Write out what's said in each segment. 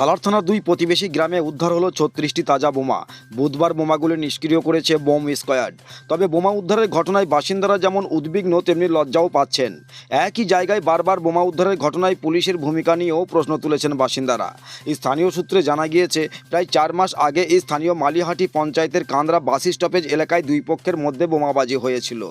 সালার থানার দুই প্রতিবেশী গ্রামে উদ্ধার হলো ছত্রিশটি তাজা বোমা। বুধবার বোমাগুলি নিষ্ক্রিয় করেছে বোম স্কোয়াড। তবে বোমা উদ্ধারের ঘটনায় বাসিন্দারা যেমন উদ্বিগ্ন, তেমনি লজ্জাও পাচ্ছেন। একই জায়গায় বারবার বোমা উদ্ধারের ঘটনায় পুলিশের ভূমিকা নিয়েও প্রশ্ন তুলেছেন বাসিন্দারা। স্থানীয় সূত্রে জানা গিয়েছে, প্রায় চার মাস আগে এই স্থানীয় মালিহাটি পঞ্চায়েতের কান্দ্রা বাস স্টপেজ এলাকায় দুই পক্ষের মধ্যে বোমাবাজি হয়েছিল।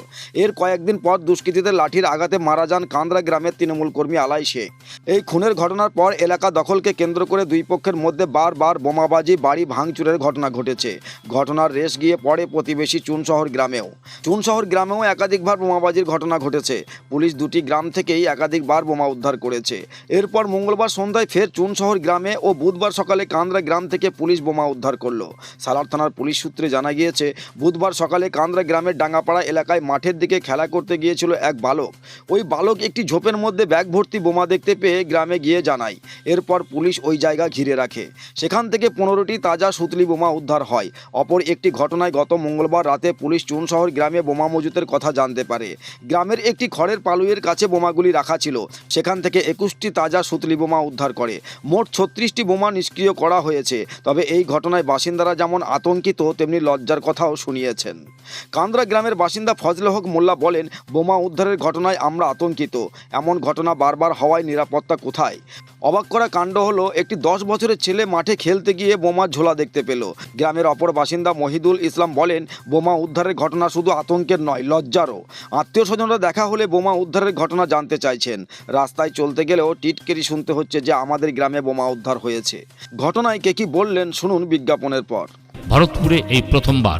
এর কয়েকদিন পর দুষ্কৃতীদের লাঠির আঘাতে মারা যান কান্দ্রা গ্রামের তৃণমূল কর্মী আলাই শেখ। এই খুনের ঘটনার পর এলাকা দখলকে কেন্দ্র করে দুই পক্ষের মধ্যে বারবার বোমাবাজি, বাড়ি ভাঙচুরের ঘটনা ঘটেছে। ঘটনার রেশ গিয়ে পড়ে প্রতিবেশী চুনশহর গ্রামেও। চুনশহর গ্রামেও একাধিকবার বোমাবাজির ঘটনা ঘটেছে। পুলিশ দুটি গ্রাম থেকেই একাধিকবার বোমা উদ্ধার করেছে। এরপর মঙ্গলবার সন্ধ্যায় ফের চুনশহর গ্রামে ও বুধবার সকালে কান্দ্রা গ্রাম থেকে পুলিশ বোমা উদ্ধার করল। সালার থানার পুলিশ সূত্রে জানা গিয়েছে, বুধবার সকালে কান্দ্রা গ্রামের ডাঙ্গাপাড়া এলাকায় মাঠের দিকে খেলা করতে গিয়েছিল এক বালক। ওই বালক একটি ঝোপের মধ্যে ব্যাগ ভর্তি বোমা দেখতে পেয়ে গ্রামে গিয়ে জানায়। এরপর পুলিশ ওই জায়গা ঘিরে রাখে। সেখান থেকে পনেরোটি তাজা সুতলি বোমা উদ্ধার হয়। অপর একটি ঘটনায় গত মঙ্গলবার রাতে পুলিশ চুনশহর গ্রামে বোমা মজুতের কথা জানতে পারে। গ্রামের একটি খড়ের পালুয়ের কাছে বোমাগুলি রাখা ছিল। সেখান থেকে একুশটি তাজা সুতলি বোমা উদ্ধার করে। মোট ছত্রিশটি বোমা নিষ্ক্রিয় করা হয়েছে। তবে এই ঘটনায় বাসিন্দারা যেমন আতঙ্কিত, তেমনি লজ্জার কথাও শুনিয়েছেন। কান্দ্রা গ্রামের বাসিন্দা ফজলে হক মোল্লা বলেন, বোমা উদ্ধারের ঘটনায় আমরা আতঙ্কিত। এমন ঘটনা বারবার হওয়ায় নিরাপত্তা কোথায়? অবাক করা কাণ্ড হলো, একটি দশ বছরের ছেলে মাঠে খেলতে গিয়ে বোমার ঝোলা দেখতে পেল। গ্রামের অপর বাসিন্দা মহিদুল ইসলাম বলেন, বোমা উদ্ধারের ঘটনা শুধু আতঙ্কের নয়, লজ্জারও। আত্মীয় স্বজনরা দেখা হলে বোমা উদ্ধারের ঘটনা জানতে চাইছেন। রাস্তায় চলতে গেলেও টিটকেরি শুনতে হচ্ছে যে আমাদের গ্রামে বোমা উদ্ধার হয়েছে। ঘটনায় কে কি বললেন, শুনুন বিজ্ঞাপনের পর। ভারতপুরে এই প্রথমবার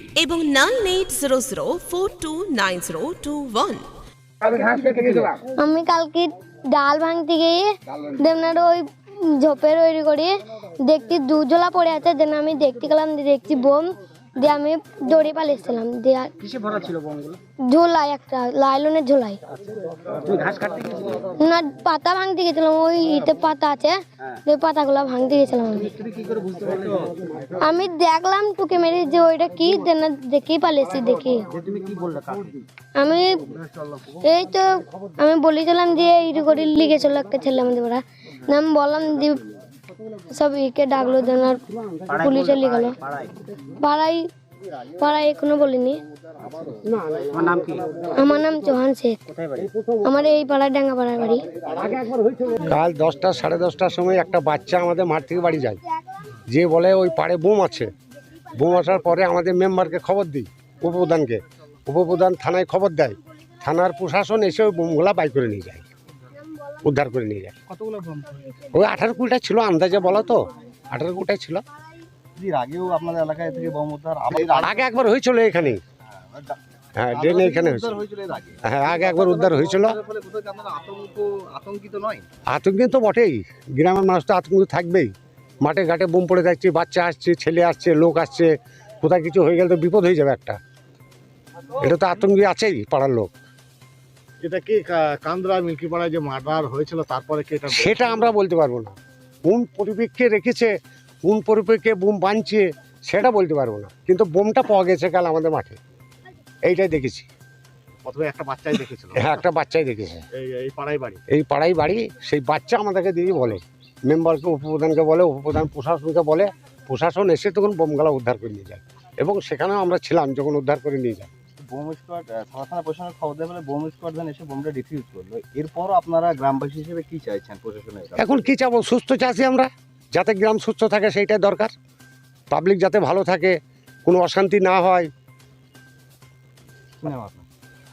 এবং nine eight zero zero four two nine zero two one. আমি কালকে ডাল ভাঙতে গিয়ে দেবনার ওই ঝোপের ওই করে দেখতে দুজলা পড়ে আছে দেন আমি দেখতে গেলাম দেখছি বোম। দিয়ে আমি দড়ি পালিয়েছিলাম দিয়ে কিসে ভরা ছিল বোমগুলো ঝোলাই একটা লাইলনের ঝোলাই। তুমি ঘাস কাটতে গেছিলে? না পাতা ভাঙতে গেছিলাম ওই ইতে পাতা আছে ওই পাতাগুলো ভাঙতে গেছিলাম আমি। তুমি কি করে বুঝতে পারছ আমি দেখলাম টুকে মেরে যে ওইটা কি দেন দেখেই পালিয়েছি দেখি। যে তুমি কি বললে আমি এই তো আমি বলেছিলাম যে এই করে লিখে চলো একটা ছেলে আমাদের ওরা। আমি বললাম দিয়ে সব একে ডাকলো দেন আর পুলিশে লিখালো পাড়ায় পাড়াই পাড়ায় এখনও বলিনি। আমার নাম চৌহান শেখ। আমার এই পাড়ায় ডাঙ্গা পাড়ার বাড়ি। কাল দশটা সাড়ে দশটার সময় একটা বাচ্চা আমাদের মাঠ থেকে বাড়ি যায়। যে বলে ওই পাড়ে বোম আছে। বোম আসার পরে আমাদের মেম্বারকে খবর দিই উপপ্রধানকে। উপপ্রধান থানায় খবর দেয়। থানার প্রশাসন এসে ওই বোমগুলা বাই করে নিয়ে যায়। উদ্ধার করে নিয়ে যায়। কতগুলো ওই আঠারো কুড়িটা ছিল আন্দাজে বলা তো। আঠারো কুড়িটা ছিল। আগেও আপনাদের এলাকায় থেকে বোম উদ্ধার আগে একবার হয়েছিল এখানে হ্যাঁ ড্রেনে এখানে হয়েছিল। হয়েছিল এর আগে। হ্যাঁ আগে একবার উদ্ধার হয়েছিল। আতঙ্কিত তো বটেই। গ্রামের মানুষ তো আতঙ্কিত থাকবেই। মাঠে ঘাটে বোম পড়ে যাচ্ছে বাচ্চা আসছে ছেলে আসছে লোক আসছে। কোথায় কিছু হয়ে গেলে তো বিপদ হয়ে যাবে একটা। এটা তো আতঙ্কি আছেই পাড়ার লোক। এটা কি কান্দ্রা মিল্কিপাড়ায় যে মার্ডার হয়েছিল তারপরে কি এটা সেটা আমরা বলতে পারব না। কোন পরিপ্রেক্ষে রেখেছে কোন পরিপ্রেক্ষে বোম বানছে সেটা বলতে পারব না। কিন্তু বোমটা পাওয়া গেছে কাল আমাদের মাঠে। এইটাই দেখেছি। একটা বাচ্চাই দেখেছিল। হ্যাঁ একটা বাচ্চাই দেখেছে। এই পাড়ায় বাড়ি। এই পাড়াই বাড়ি সেই বাচ্চা আমাদেরকে দিয়ে বলে। মেম্বারকে উপপ্রধানকে বলে উপপ্রধান প্রশাসনকে বলে প্রশাসন এসে তখন বোমগুলা উদ্ধার করে নিয়ে যায়। এবং সেখানেও আমরা ছিলাম যখন উদ্ধার করে নিয়ে যায়। বোম স্কোয়াড থানা থানা প্রশাসনের খবর দেয় বলে বোম স্কোয়াড যেন এসে বোমটা ডিফিউজ করল। এরপরও আপনারা গ্রামবাসী হিসেবে কি চাইছেন প্রশাসনের এখন কি চাবো? সুস্থ চাষি আমরা? যাতে গ্রাম সুস্থ থাকে সেইটাই দরকার। পাবলিক যাতে ভালো থাকে কোনো অশান্তি না হয়?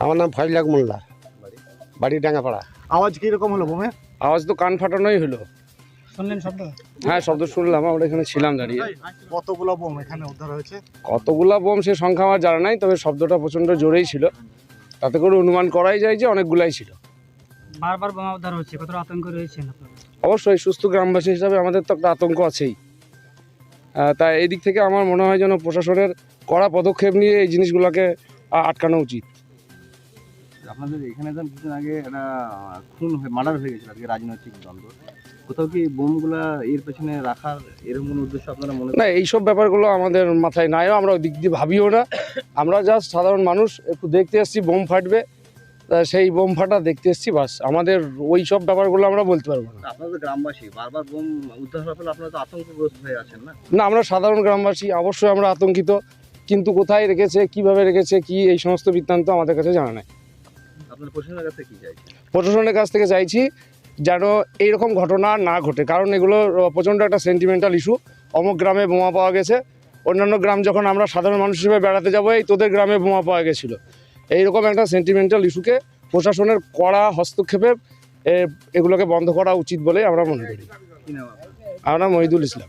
আমার নাম ফজলাক মোল্লা। বাড়ি? বাড়ি ডাঙ্গাপাড়া। আওয়াজ কি রকম হলো বোমে? আওয়াজ তো কান ফাটানোই হলো। শুনলেন শব্দ? হ্যাঁ শব্দ শুনলাম আমরা এখানে ছিলাম দাঁড়িয়ে। কতগুলো বোম এখানে উদ্ধার হয়েছে? কতগুলা বোম সে সংখ্যা আমার জানা নাই তবে শব্দটা প্রচণ্ড জোরেই ছিল। তাতে করে অনুমান করাই যায় যে অনেকগুলাই ছিল। বারবার বোমা উদ্ধার হচ্ছে কতটা আতঙ্ক আপনারা? অবশ্যই সুস্থ গ্রামবাসী হিসাবে আমাদের তো একটা আতঙ্ক আছেই। আহ, তা এই দিক থেকে আমার মনে হয় যেন প্রশাসনের কড়া পদক্ষেপ নিয়ে এই জিনিসগুলোকে আটকানো উচিত। আপনাদের এখানে কিছুদিন আগে একটা খুন হয়ে মার্ডার হয়ে গেছিল আজকে রাজনৈতিক দ্বন্দ্ব। কোথাও কি বোমগুলা এর পেছনে রাখার এরকম কোনো উদ্দেশ্য আপনারা মনে না এইসব ব্যাপারগুলো আমাদের মাথায় নাইও আমরা ওই দিক দিয়ে ভাবিও না। আমরা জাস্ট সাধারণ মানুষ একটু দেখতে এসেছি বোম ফাটবে। সেই বোম ফাটা দেখতে এসেছি বাস। আমাদের ওই সব ব্যাপারগুলো আমরা বলতে পারব না। আপনাদের গ্রামবাসী বারবার বোম উদ্ধার হওয়ার ফলে আপনারা তো আতঙ্কগ্রস্ত হয়ে আছেন না? না আমরা সাধারণ গ্রামবাসী অবশ্যই আমরা আতঙ্কিত। কিন্তু কোথায় রেখেছে কীভাবে রেখেছে কি এই সমস্ত বৃত্তান্ত আমাদের কাছে জানা নেই। আপনার প্রশাসনের কাছে কি চাইছেন? প্রশাসনের কাছ থেকে চাইছি যেন এইরকম ঘটনা না ঘটে। কারণ এগুলো প্রচণ্ড একটা সেন্টিমেন্টাল ইস্যু অমুক গ্রামে বোমা পাওয়া গেছে। অন্যান্য গ্রাম যখন আমরা সাধারণ মানুষ হিসেবে বেড়াতে যাব, এই তোদের গ্রামে বোমা পাওয়া গেছিল। এইরকম একটা সেন্টিমেন্টাল ইস্যুকে প্রশাসনের কড়া হস্তক্ষেপে এগুলোকে বন্ধ করা উচিত বলে আমরা মনে করি। আমরা মহিদুল ইসলাম।